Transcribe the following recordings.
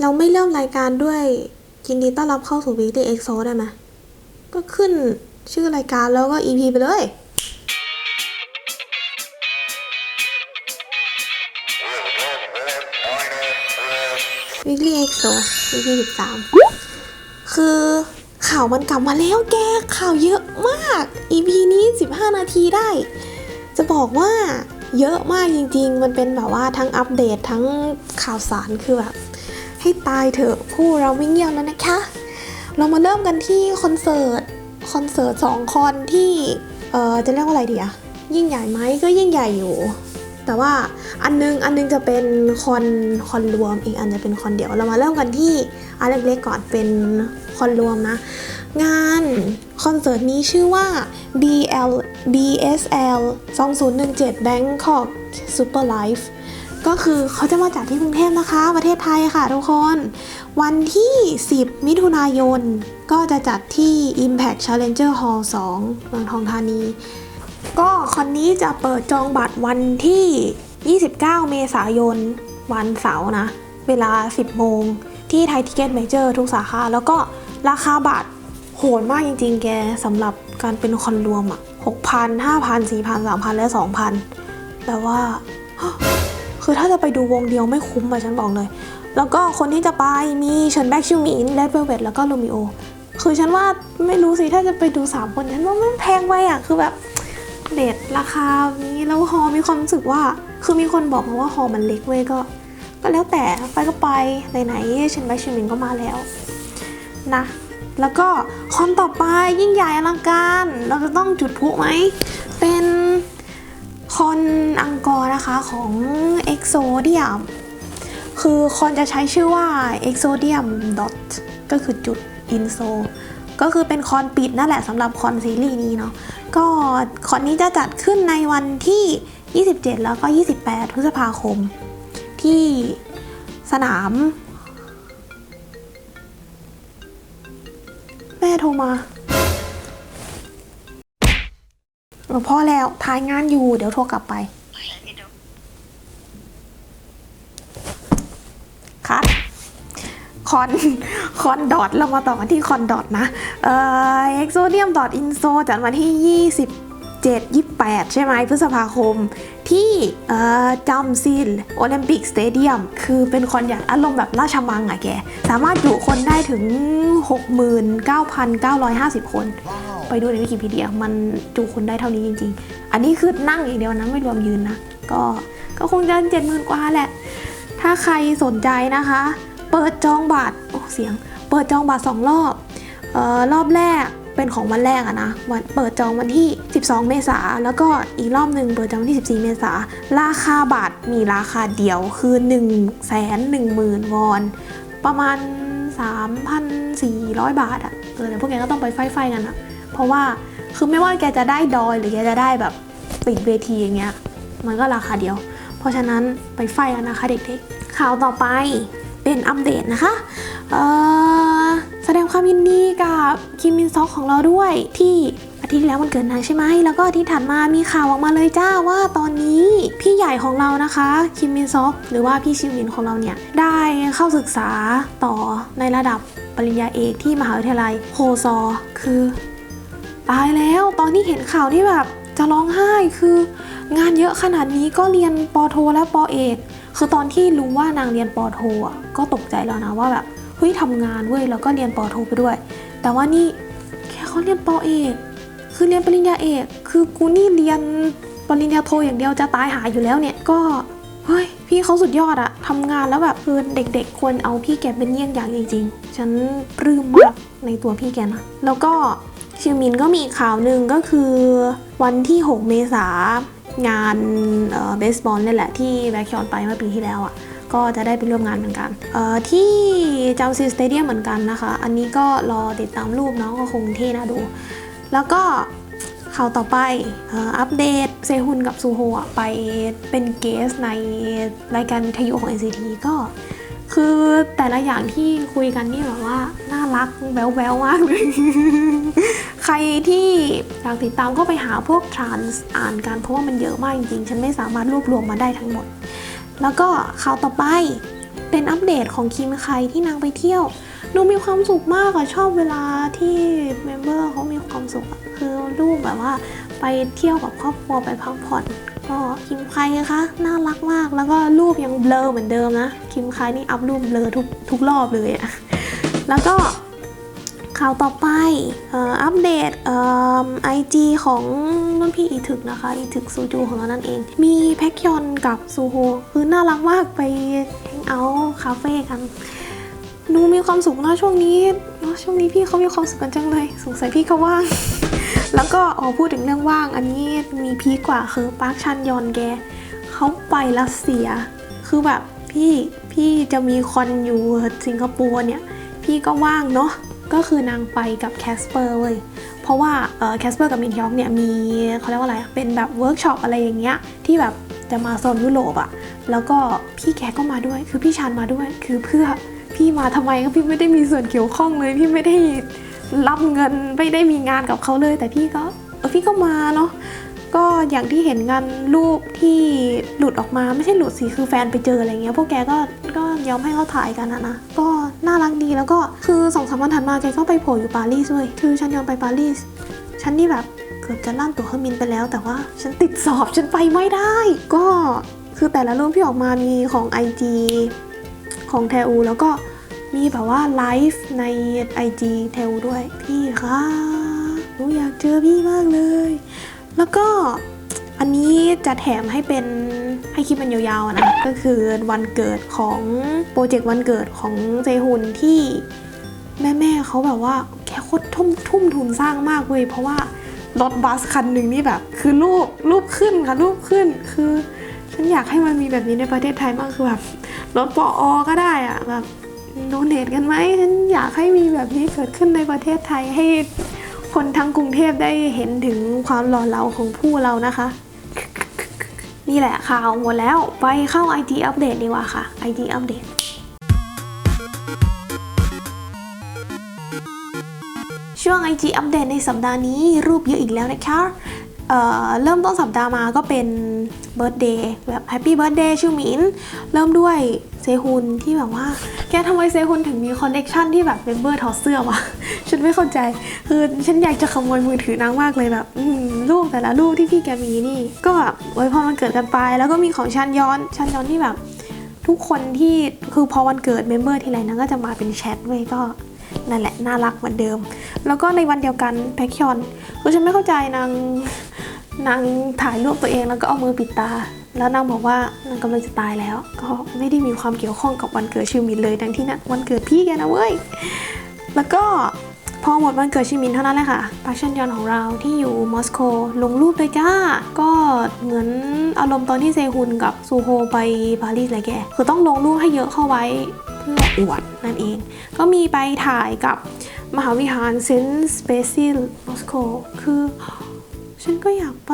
เราไม่เริ่มรายการด้วยยินดีต้อนรับเข้าสู่ Weekly EXO ได้ไหมก็ขึ้นชื่อรายการแล้วก็ EP ไปเลย Weekly EXO EP 13คือข่าวมันกลับมาแล้วแก ข่าวเยอะมาก EP นี้ 15 นาทีได้ จะบอกว่าเยอะมากจริงๆ มันเป็นแบบว่าทั้งอัปเดตทั้งข่าวสารคือแบบ ให้ตายเถอะผู้เราวิ่งเงียบแล้วนะคะ เรามาเริ่มกันที่คอนเสิร์ตคอนเสิร์ตสองคอนที่เอ่อจะเรียกว่าอะไรดีอะยิ่งใหญ่ไหมก็ยิ่งใหญ่อยู่ แต่ว่าอันนึงอันนึงจะเป็นคอนคอนรวมอีกอันจะเป็นคอนเดียว เรามาเริ่มกันที่อันเล็กๆก่อนเป็นคอนรวมนะ งานคอนเสิร์ตนี้ชื่อว่า BL BSL 2017 Bangkok Super Life ก็คือเขาจะมาจัดที่กรุงเทพนะคะ ประเทศไทยค่ะทุกคน วันที่ 10 มิถุนายน ก็จะจัดที่ Impact Challenger Hall 2เมืองทองธานี ก็คอนนี้จะเปิดจองบัตรวันที่ 29 เมษายน วันเสาร์นะ เวลา 10 โมง ที่ไทยทิเก็ตเมเจอร์ทุกสาขา แล้วก็ราคาบัตรโหดมากจริงๆ แกสำหรับการเป็นคอนรวมอะ6,000 5,000 4,000 3,000 และ 2,000 แต่ว่า คือถ้าจะไปดูวงเดียวไม่คุ้มอะฉันบอกเลย แล้วก็คนที่จะไปมีเฉินแบ็กชิวมินเลดเวลเวตแล้วก็โรมิโอ คือฉันว่าไม่รู้สิถ้าจะไปดู3คนฉันว่ามันแพงไปอะคือแบบเดทราคานี้แล้วฮอมีความรู้สึกว่า คือมีคนบอกมาว่าฮอมันเล็กเว้ยก็ ก็แล้วแต่ไปก็ไปไหนๆเชนแบ็กชิวมินก็มาแล้วนะแล้วก็คอนต่อไปยิ่งใหญ่อลังการ เราจะต้องจุดพลุไหม คอนอังกอร์นะคะของ Exodium คือคอนจะใช้ชื่อว่า Exodium dot ก็คือจุด inso ก็คือเป็นคอนปิดนั่นแหละสำหรับคอนซีรีส์นี้เนาะก็คอนนี้จะจัดขึ้นในวันที่ 27 แล้วก็ 28 พฤษภาคม ที่สนาม แม่โทรมา พอแล้วทายงานอยู่ เดี๋ยวโทรกลับไปคัดคอนคอนดอทเรามาต่อกันที่คอนดอทนะ เอ่อเอ็กโซเดียมดอทอินโซจัดวันที่ 27 28 ใช่ไหมพฤษภาคม ที่เอ่อจัมซินโอลิมปิกสเตเดียมคือเป็นคอนใหญ่อารมณ์แบบราชมังอะแก สามารถจุคนได้ถึง 69,950 คน ไปดูในวิกิพีเดียมันจุคนได้เท่านี้จริง ๆ อันนี้คือนั่งอย่างเดียวนะไม่รวมยืนนะ ก็ก็คงจะเจ็ดหมื่นกว่าแหละ ถ้าใครสนใจนะคะ เปิดจองบัตรโอ้เสียง เปิดจองบัตรสองรอบเอ่อรอบแรก เป็นของวันแรกอะนะวันเปิดจองวันที่ 12 เมษาแล้วก็อีกรอบหนึ่งเปิดจองวันที่ 14 เมษาราคาบัตรมีราคาเดียวคือ1 1 0 0 0 0วอน ประมาณ 3,400 บาทอะเออแต่พวกแกก็ต้องไปไฟๆกันอะเพราะว่าคือไม่ว่าแกจะได้ดอยหรือแกจะได้แบบติดเวทีอย่างเงี้ยมันก็ราคาเดียว เพราะฉะนั้นไปไฟกันนะคะเด็กๆข่าวต่อไปเป็นอัปเดตนะคะแสดงความยินดีกับคิมมินซอกของเราด้วยที่อาทิตย์ที่แล้วมันเกิดนางใช่ไหม แล้วก็อาทิตย์ถัดมามีข่าวออกมาเลยจ้าว่าตอนนี้พี่ใหญ่ของเรานะคะ คิมมินซอกหรือว่าพี่ชิวินของเราเนี่ย ได้เข้าศึกษาต่อในระดับปริญญาเอกที่มหาวิทยาลัยโฮซอ คือ ตายแล้วตอนที่เห็นข่าวที่แบบจะร้องไห้คืองานเยอะขนาดนี้ก็เรียนปอโทและปอเอกคือตอนที่รู้ว่านางเรียนปอโทอะก็ตกใจแล้วนะว่าแบบ ฮ้ยทำงานเว้ยแล้วก็เรียนปอโทไปด้วย แต่ว่านี่แค่เขาเรียนปอเอกคือเรียนปริญญาเอกคือกูนี่เรียนปริญญาโทอย่างเดียวจะตายหายอยู่แล้วเนี่ยก็เฮ้ยพี่เขาสุดยอดอะทำงานแล้วแบบคือเด็กๆควรเอาพี่แกเป็นเยี่ยงอย่างจริงๆ ฉันปลื้มมากในตัวพี่แกนะ แล้วก็ชิวมินก็มีข่าวหนึ่งก็คือวันที่ 6 เมษางานเบสบอลนี่แหละที่แบ็คยอนไปเมื่อปีที่แล้วอะ ก็จะได้ไปร่วมงานเหมือนกันที่จามซีสเตเดียมเหมือนกันนะคะ อันนี้ก็รอติดตามรูปเนาะก็คงเท่น่าดู แล้วก็ข่าวต่อไปอ,อัปเดตเซฮุนกับซูโฮะไปเป็นเกสในรายการวิทยุของ NCT ก็คือแต่ละอย่างที่คุยกันนี่แบบว่า น่ารักแววๆมากเลยใครที่อยากติดตามก็ไปหาพวกทรานส์อ่านกันเพราะว่ามันเยอะมากจริงๆ ฉันไม่สามารถรวบรวมมาได้ทั้งหมด แล้วก็ข่าวต่อไปเป็นอัปเดตของคิมไคที่นางไปเที่ยว ดูมีความสุขมากอะชอบเวลาที่เมมเบอร์เขามีความสุขคือรูปแบบว่าไปเที่ยวกับครอบครัวไปพักผ่อนก็คิมไคนะคะน่ารักมากแล้วก็รูปยังเบลอเหมือนเดิมนะ คิมไคนี่อัพรูปเบลอทุกทุกรอบเลยอะแล้วก็ ข่าวต่อไปอัปเดตไอจีของรุ่นพี่อีถึกนะคะ อีถึกซูจูของเรานั่นเอง มีแพ็กยอนกับซูโฮคือน่ารักมากไปแฮงเอาท์คาเฟ่กัน ดูมีความสุขนะช่วงนี้เนอะช่วงนี้พี่เขามีความสุขกันจังเลย สงสัยพี่เขาว่าง แล้วก็อ๋อพูดถึงเรื่องว่าง อันนี้มีพีกว่าคือปาร์คชันยอนแกเขาไปรัสเซีย คือแบบพี่พี่จะมีคอนอยู่สิงคโปร์เนี่ย พี่ก็ว่างเนาะ ก็คือนางไปกับแคสเปอร์เว้ยเพราะว่าแคสเปอร์กับมินยองเนี่ยมีเขาเรียกว่าอะไรเป็นแบบเวิร์กช็อปอะไรอย่างเงี้ยที่แบบจะมาโซนยุโรปอะแล้วก็พี่แกก็มาด้วย คือพี่ชันมาด้วย คือเพื่อพี่มาทำไมก็พี่ไม่ได้มีส่วนเกี่ยวข้องเลย พี่ไม่ได้รับเงินไม่ได้มีงานกับเขาเลย แต่พี่ก็เออพี่ก็มาเนาะก็อย่างที่เห็นกันรูปที่หลุดออกมาไม่ใช่หลุดสิคือแฟนไปเจออะไรเงี้ยพวกแกก็ก็ยอมให้เขาถ่ายกันนะนะก็ น่ารักดีแล้วก็คือสองสามวันถัดมาแกก็ไปโผล่อยู่ปารีสด้วยคือฉันยอมไปปารีสฉันนี่แบบเกือบจะลั่นตั๋วเครื่องบินไปแล้ว แต่ว่าฉันติดสอบฉันไปไม่ได้ ก็คือแต่ละรูปที่ออกมามีของ IG ของเทอูแล้วก็มีแบบว่าไลฟ์ใน IG เทอูด้วย พี่คะหนูอยากเจอพี่มากเลย แล้วก็อันนี้จะแถมให้เป็น ให้คลิปมันยาวๆนะ ก็คือวันเกิดของโปรเจกต์วันเกิดของเจฮุนที่แม่ๆเขาแบบว่าแกโคตรทุ่มทุ่มทุนสร้างมากเว้ยเพราะว่ารถบัสคันหนึ่งนี่แบบ คือรูปรูปขึ้นค่ะรูปขึ้นคือ ฉันอยากให้มันมีแบบนี้ในประเทศไทยมากคือแบบรถปออก็ได้อะแบบโดเนทกันไหมฉันอยากให้มีแบบนี้เกิดขึ้นในประเทศไทยให้คนทั้งกรุงเทพได้เห็นถึงความหล่อเหลาของผู้เรานะคะ นี่แหละข่าวหมดแล้วไปเข้า IT อัปเดตดีกว่าค่ะ IT อัปเดตช่วง IG อัปเดตในสัปดาห์นี้รูปเยอะอีกแล้วนะคะเเริ่มต้นสัปดาห์มาก็เป็นเบิร์ตเดย์แบบแฮปปี้เบิร์ตเดย์ชูมิน เริ่มด้วย เซฮุนที่แบบว่า แกทำไมเซฮุนถึงมีคอนเน c ชันที่แบบเมมเบอร์ถอดเสื้อวะ ฉันไม่เข้าใจ คือฉันอยากจะขโมยมือถือนางมากเลยแบบรูปแต่ละรูปที่พี่แกมีนี่ ก็แบบไว้พอมันเกิดกันไป แล้วก็มีของชันย้อนชันย้อนที่แบบ ทุกคนที่คือพอวันเกิดเมมเบอร์ทีไรนางก็จะมาเป็นแชทเว้ยก็นั่นแหละน่ารักเหมือนเดิม แล้วก็ในวันเดียวกันแพ็คยอนคือฉันไม่เข้าใจนางนางถ่ายรูปตัวเองแล้วก็เอามือปิดตา แล้วนางบอกว่านางกำลังจะตายแล้ว ก็ไม่ได้มีความเกี่ยวข้องกับวันเกิดชิวมินเลยดังที่นะวันเกิดพี่แกนะเว้ย แล้วก็พอหมดวันเกิดชิมินเท่านั้นแหละค่ะปาชันยอนของเราที่อยู่มอสโกลงรูปเลยจ้า ก็เหมือนอารมณ์ตอนที่เซฮุนกับซูโฮไปปารีสเลยแก คือต้องลงรูปให้เยอะเข้าไว้เพื่ออวดนั่นเอง ก็มีไปถ่ายกับมหาวิหารเซนต์สเปซิลมอสโกคือ ฉันก็อยากไป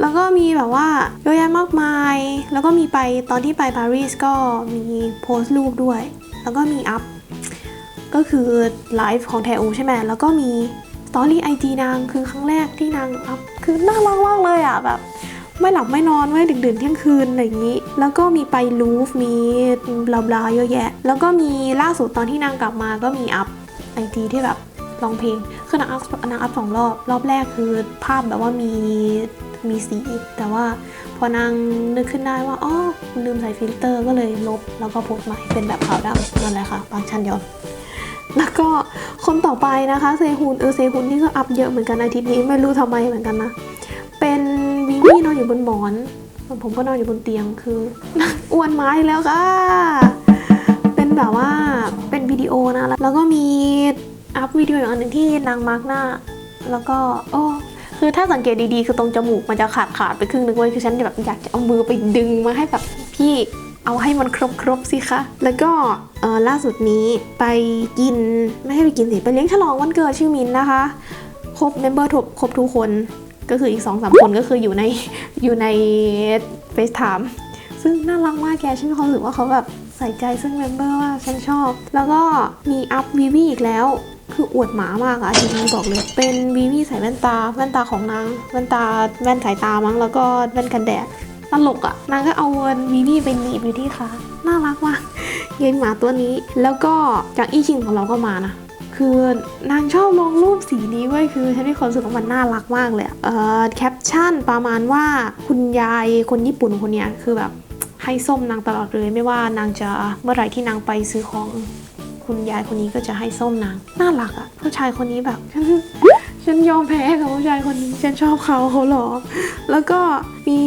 แล้วก็มีแบบว่าเยอะแยะมากมาย แล้วก็มีไปตอนที่ไปปารีสก็มีโพสต์รูปด้วย แล้วก็มีอัพ ก็คือไลฟ์ของแทอูใช่ไหมแล้วก็มีสตอรี่ไอจีนางคือครั้งแรกที่นางอัพคือน่ารักมากเลยอะแบบไม่หลับไม่นอนไม่ดึกดื่นเที่ยงคืนอะไรอย่างนี้ แล้วก็มีไปลูฟมีบลาบลาเยอะแยะ แล้วก็มีล่าสุดตอนที่นางกลับมาก็มีอัพไอจีที่แบบร้องเพลงคือนางอัพนางอัพสองรอบ รอบแรกคือภาพแบบว่ามี มีสีแต่ว่าพอนางนึกขึ้นได้ว่าอ๋อลืมใส่ฟิลเตอร์ก็เลยลบ แล้วก็โพสต์ใหม่เป็นแบบขาวดำนั่นแหละค่ะปางชันยอนแล้วก็คนต่อไปนะคะเซฮุนเออเซฮุนนี่ก็อัพเยอะเหมือนกันอาทิตย์นี้ไม่รู้ทำไมเหมือนกันนะ เป็นวิวี่นอนอยู่บนหมอนส่วนผมก็นอนอยู่บนเตียงคืออ้วนไม้แล้วค่ะ เป็นแบบว่าเป็นวิดีโอนะ แล้วก็มีอัพวิดีโออย่างนหนึ่งที่นางมาร์กหน้า แล้วก็โอ้ คือถ้าสังเกตดีๆ คือตรงจมูกมันจะขาดขาดไปครึ่งนึงเว้ยคือฉันแบบอยากจะเอามือไปดึงมาให้แบบพี่เอาให้มันครบครบๆสิคะ แล้วก็เออล่าสุดนี้ไปกินไม่ให้ไปกินสิ ไปเลี้ยงฉลองวันเกิดชื่อมินนะคะ ครบเมมเบอร์ทุกครบทุกคน ก็คืออีก2อสคนก็คืออยู่ในอยู่ใน FaceTime ซึ่งน่ารักมากแกฉันมีความรู้สึกว่าเขาแบบใส่ใจซึ่งเมมเบอร์ว่าฉันชอบ แล้วก็มีอัพวีวีอีกแล้ว คืออวดหมามากอะทีนี้บอกเลย เป็นวีวีใส่แว่นตา แว่นตาของนาง แว่นตาแว่นสายตามั้ง แล้วก็แว่นกันแดด ตลกอะนางก็เอาวนวีวีไปหนีบอยู่ที่ขาน่ารักมากเยนหมาตัวนี้ แล้วก็จากอีชิงของเราก็มานะคือนางชอบลงรูปสีนี้ไว้คือฉันมีความรู้สึกว่ามันน่ารักมากเลยเอ่อแคปชั่นประมาณว่าคุณยายคนญี่ปุ่นคนเนี้ยคือแบบให้ส้มนางตลอดเลย ไม่ว่านางจะเมื่อไหร่ที่นางไปซื้อของ คุณยายคนนี้ก็จะให้ส้มนางน่ารักอะผู้ชายคนนี้แบบฉันยอมแพ้กับผู้ชายคนนี้ฉันชอบเขาเขาหรอ แล้วก็มี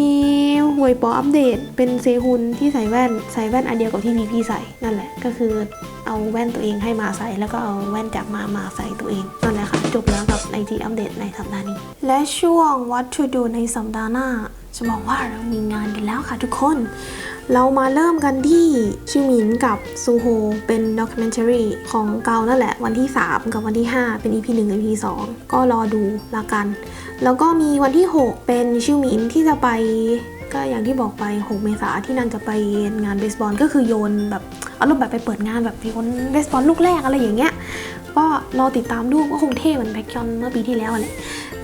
หวยปออัปเดต เป็นเซฮุนที่ใส่แว่นใส่แว่นอันเดียวกับที่พีพีใส่นั่นแหละ ก็คือเอาแว่นตัวเองให้มาใส่ แล้วก็เอาแว่นจากมามาใส่ตัวเองนั่นแหละค่ะจบแล้วกับไอทีอัปเดตในสัปดาห์นี้ และช่วง What to do ในสัปดาห์หน้าจะบอกว่าเรามีงานกันแล้วค่ะทุกคน เรามาเริ่มกันที่ชิมินกับซูโฮเป็นด็อกิเมน a รีของเกานั่นแหละ วันที่ 3 กับวันที่ 5 เป็น EP 1 EP 2 ก็รอดูละกัน แล้วก็มีวันที่ 6 เป็นชิมินที่จะไป ก็อย่างที่บอกไป 6 เมษาที่นางจะไปงานเบสบอลก็คือโยนแบบอารมณ์แบบไปเปิดงานแบบโยนเบสบอลลูกแรกอะไรอย่างเงี้ยก็รอติดตามดูก็คงเท่เหมือนแบ็คยอนเมื่อปีที่แล้วอะแหละ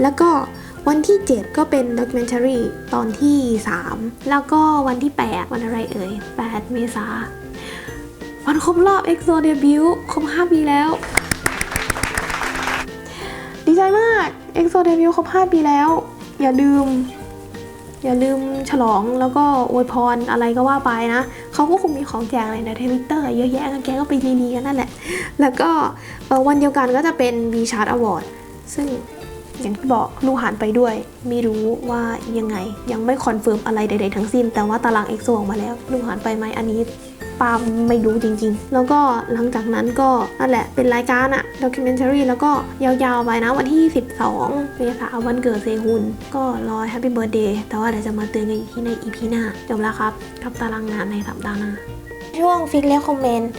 แล้วก็ วันที่ 7 ก็เป็นด็อกิเมน a รีตอนที่ 3 แล้วก็วันที่ 8 วันอะไรเอ่ย 8 เมษาวันครบรอบ EXO เดบิวต์ครบ 5 ปีแล้ว ดีใจมาก EXO เดบิวต์ครบ 5 ปีแล้ว อย่าลืม อย่าลืมฉลองแล้วก็อวยพรอะไรก็ว่าไปนะ เขาก็คงมีของแจกอะไรในทวิตเตอร์เยอะแยะแกก็ไปรีๆกันนั่นแหละ แล้วก็วันเดียวกันก็จะเป็น V Chart Award ซึ่ง อย่างที่บอกลูกหานไปด้วย ไม่รู้ว่ายังไง ยังไม่คอนเฟิร์มอะไรใดๆทั้งสิ้น แต่ว่าตารางเอ็กโซออกมาแล้ว ลูกหานไปไหมอันนี้ปาไม่รู้จริงๆ แล้วก็หลังจากนั้นก็นั่นแหละเป็นรายการอะด็อกิเมน a รีแล้วก็ยาวๆไปนะวันที่ 12 เมษายนวันเกิดเซฮุน ก็รอแฮปปี้เบิร์ดเดย์แต่ว่าเดี๋ยวจะมาเตือนกันอีกที่ใน EP หน้า จบแล้วครับ กับตารางงานในสัปดาห์หน้าช่วงฟิกเลคคอมเมนต์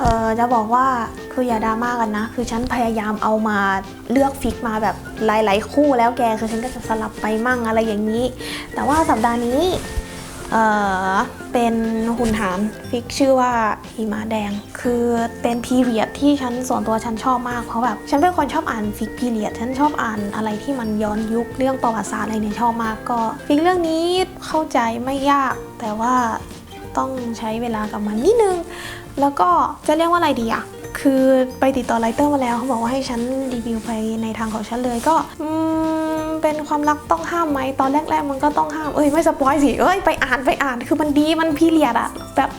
เออจะบอกว่าคืออย่าดราม่ากันนะ คือฉันพยายามเอามาเลือกฟิกมาแบบหลาย ๆ คู่แล้วแกคือฉันก็จะสลับไปมั่งอะไรอย่างนี้ แต่ว่าสัปดาห์นี้เออเป็นหุ่นหารฟิกชื่อว่าหิมะแดง คือเป็นพีเรียดที่ฉันส่วนตัวฉันชอบมากเพราะแบบฉันเป็นคนชอบอ่านฟิกพีเรียดฉันชอบอ่านอะไรที่มันย้อนยุคเรื่องประวัติศาสตร์อะไรเนี่ยชอบมากก็ฟิกเรื่องนี้เข้าใจไม่ยากแต่ว่าต้องใช้เวลากับมันนิดนึง แล้วก็จะเรียกว่าอะไรดีอะคือไปติดต่อไรเตอร์มาแล้วเขาบอกว่าให้ฉันรีวิวไปในทางของฉันเลยก็อืมเป็นความรักต้องห้ามไหมตอนแรกๆมันก็ต้องห้ามเอ้ยไม่สปอยสิเอ้ยไปอ่านไปอ่านคือมันดีมันพีเรียดอะแบบ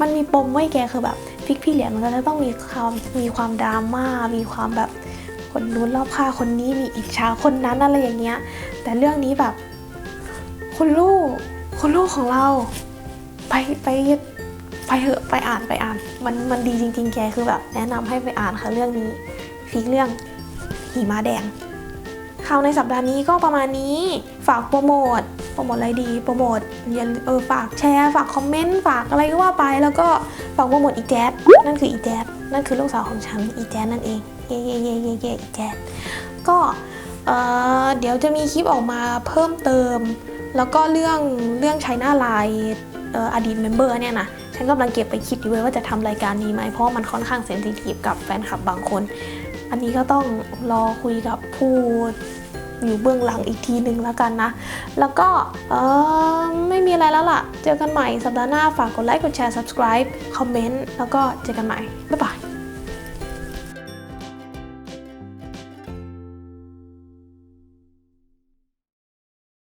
มันมีปมไว้แกคือแบบฟิกพีเรียดมันก็จะต้องมีความมีความดราม่ามีความแบบคนนู้นรอบค่าคนนี้มีอิจฉาคนนั้นอะไรอย่างเงี้ย แต่เรื่องนี้แบบคนลูกคนลูกของเรา ไปไป ไปเถอะไปอ่านไปอ่าน มันมันดีจริง ๆ แกคือแบบ แนะนำให้ไปอ่านค่ะเรื่องนี้ฟิกเรื่องหิมะแดงข่าวในสัปดาห์นี้ก็ประมาณนี้ฝากโปรโมทโปรโมทอะไรดีโปรโมทอย่าเออฝากแชร์ ฝากคอมเมนต์ฝากอะไรก็ว่าไป แล้วก็ฝากโปรโมทอีแจ๊ดนั่นคืออีแจ๊ดนั่นคือลูกสาวของฉันอีแจ๊ดนั่นเองเย่เย่เย่เย่เย่อีแจ๊ดก็เออเดี๋ยวจะมีคลิปออกมาเพิ่มเติม แล้วก็เรื่องเรื่องใช้หน้าไลน์เอ่ออดีตเมมเบอร์เนี่ยนะ ฉันกำลังเก็บไปคิดอยู่เลยว่าจะทำรายการนี้ไหมเพราะมันค่อนข้างเซนซิทีฟกับแฟนคลับบางคน อันนี้ก็ต้องรอคุยกับผู้อยู่เบื้องหลังอีกทีหนึ่งแล้วกันนะ แล้วก็เออไม่มีอะไรแล้วล่ะ เจอกันใหม่สัปดาห์หน้าฝากกดไลค์กดแชร์ subscribe คอมเมนต์แล้วก็เจอกันใหม่ บ๊ายบาย